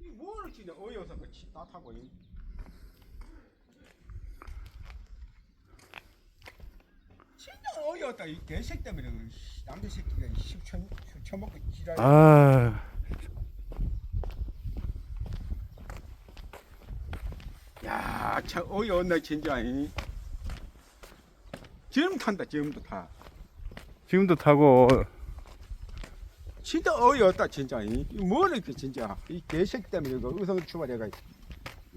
이 뭐를 진짜 어이없어 그다 타고 이. 진짜 어이없다 이 개새끼 때문에 그 씨, 남자 새끼가 십천 처먹고 지랄. 아, 야, 참 어이없네 진짜. 이. 지금 탄다 지금도 타. 지금도 타고 진짜 어이없다 진짜. 이 뭐를 이렇게 진짜 이 개새끼 때문에 그 의성 출발해가.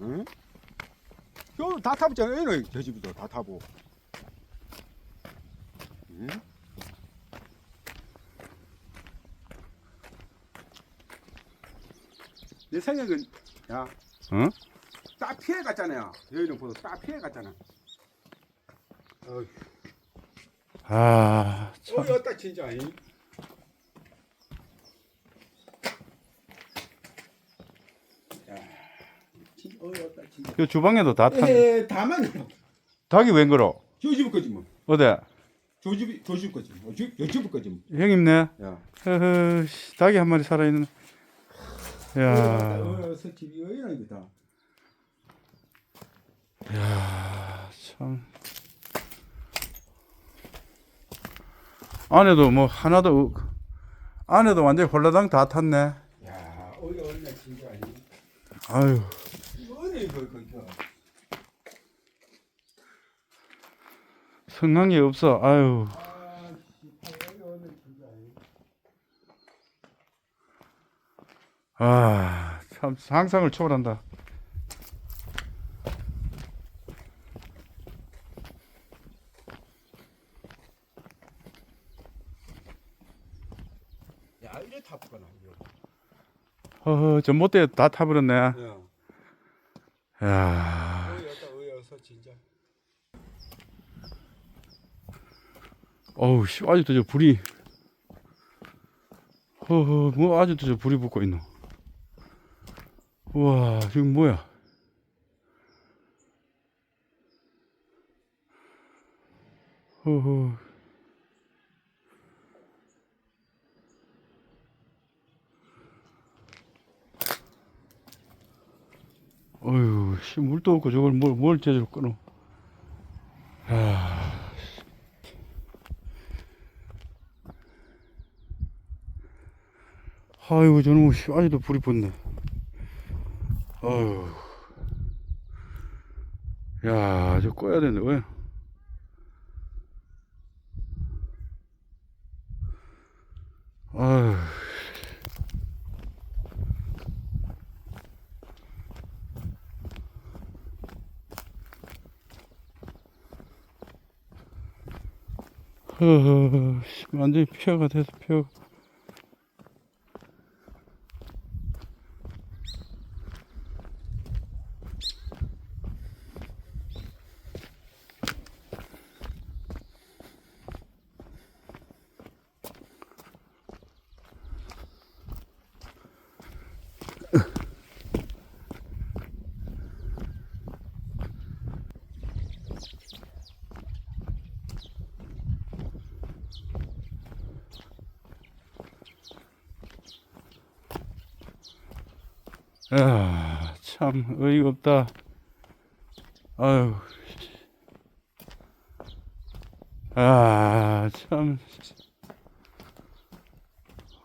응? 여기 다 타봤잖아. 저 집도 다 타고. 응? 내 생각은 야, 응? 딱 피해 갔잖아요. 여기는 보다 딱 피해 갔잖아. 어휴, 아, 참. 어이없다 진짜. 이. 야, 진짜 어이없다 진짜. 요 주방에도 다 타. 에, 다만 닭이 웬 거로? 조집 거지 뭐. 어디? 조집 조집 거지. 뭐. 조- 요집 거지 뭐. 형님네. 야. 허허, 씨, 닭이 한 마리 살아 있는. 야, 어이없어 집이 어이없다. 야, 참. 안에도 뭐 하나도 없- 안에도 완전 히 홀라당 다 탔네. 아유, 그 그. 그. 성황이 없어. 아유, 아, 참 상상을 초월한다. 야, 이래 타쁘구나. 이거. 허허, 저 못돼 다 타버렸네. 야. 야, 어이없어 진짜. 어우, 씨, 아직도 저 불이. 허허, 뭐 아직도 저 불이 붙고 있노. 우와, 지금 뭐야? 허허. 어휴, 씨, 물도 없고 저걸 뭘, 뭘 제대로 끊어. 아, 아이고, 씨, 아직도 불이 붙네. 어휴. 야, 저 꺼야 되는데, 왜? 아휴. 완전히 폐허가 돼서 폐허. 야, 참 어이가 없다. 아유. 아, 참.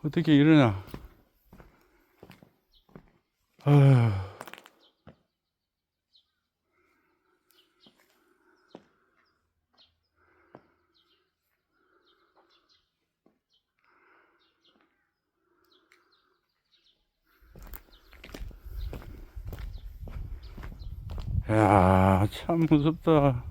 어떻게 이러냐. 아 유. 야, 참 무섭다.